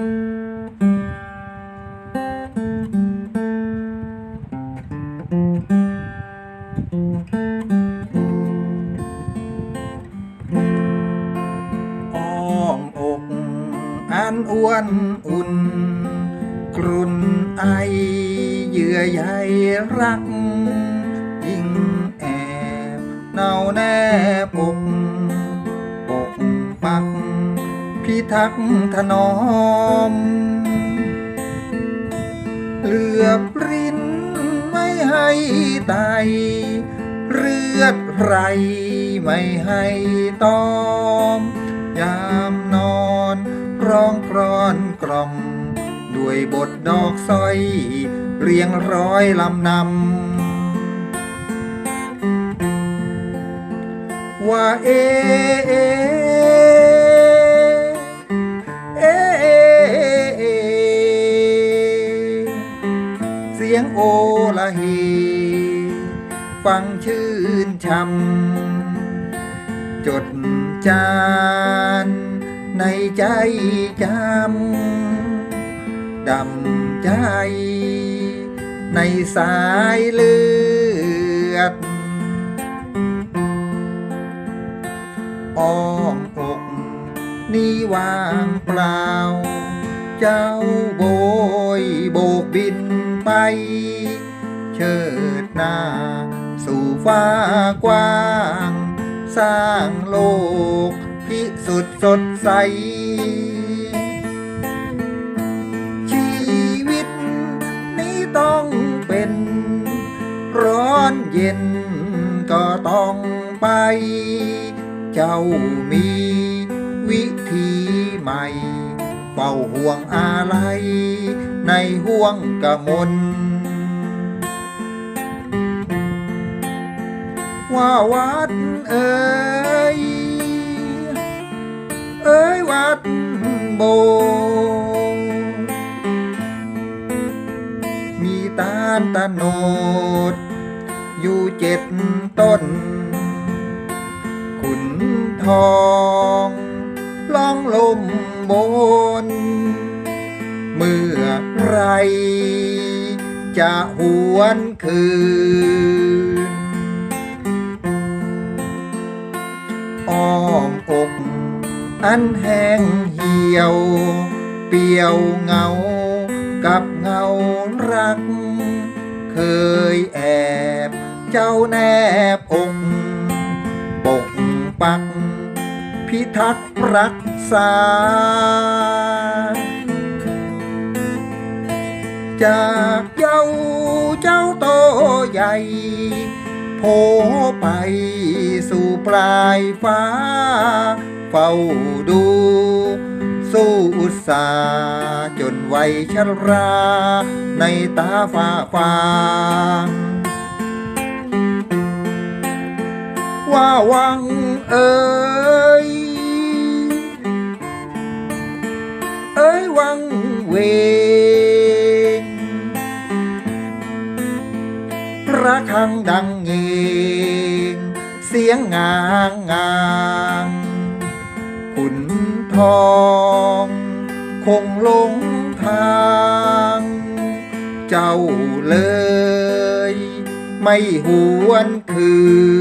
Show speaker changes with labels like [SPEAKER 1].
[SPEAKER 1] อ้อมอกอันอ้วนอุ่นกรุนไอเยื่อใยรัก ทักถนอม เหลือบรินไม่ให้ไตเลือดไรไม่ให้ตอม ยามนอนร้องกรอนกล่อม ด้วยบทดอกสร้อย เรียงร้อยลำนำว่าเอเอ สียงโอละเฮฟังชื่นช่ำจดจานในใจจำดำใจ ในสายเลือดอ้อมอกนี่วางเปล่า เจ้าโบยโบกบิน เชิดหน้า สู่ฟ้ากว้าง สร้างโลกพิสุทธิ์สดใส ชีวิตนี้ต้องเป็น ร้อนเย็นก็ต้องไป เจ้ามีวิธีใหม่ ฝ้าห่วงอะไร ในห่วงกะมนว่าวัดเอ่ยเอ้ยวัดโบ มีตาลตะโนด อยู่เจ็ดต้น ขุนทองล่องลม บนเมื่อไรจะหวนคืน อ้อมอกอันแห้งเหี่ยว เปียวเงากับเงารัก เคยแอบเจ้าแนบอกปกปัก พิทักษ์รักษา จากเย้าเจ้าโตใหญ่โผไปสู่ปลายฟ้า เฝ้าดู สู้อุตสาจนวัยชรา ในตาฟ้าฟางว่าวังเอ่ย เวงระฆังดังเงงเสียงงางงางขุนทอง คงหลงทาง เจ้าเลย ไม่หวนคืน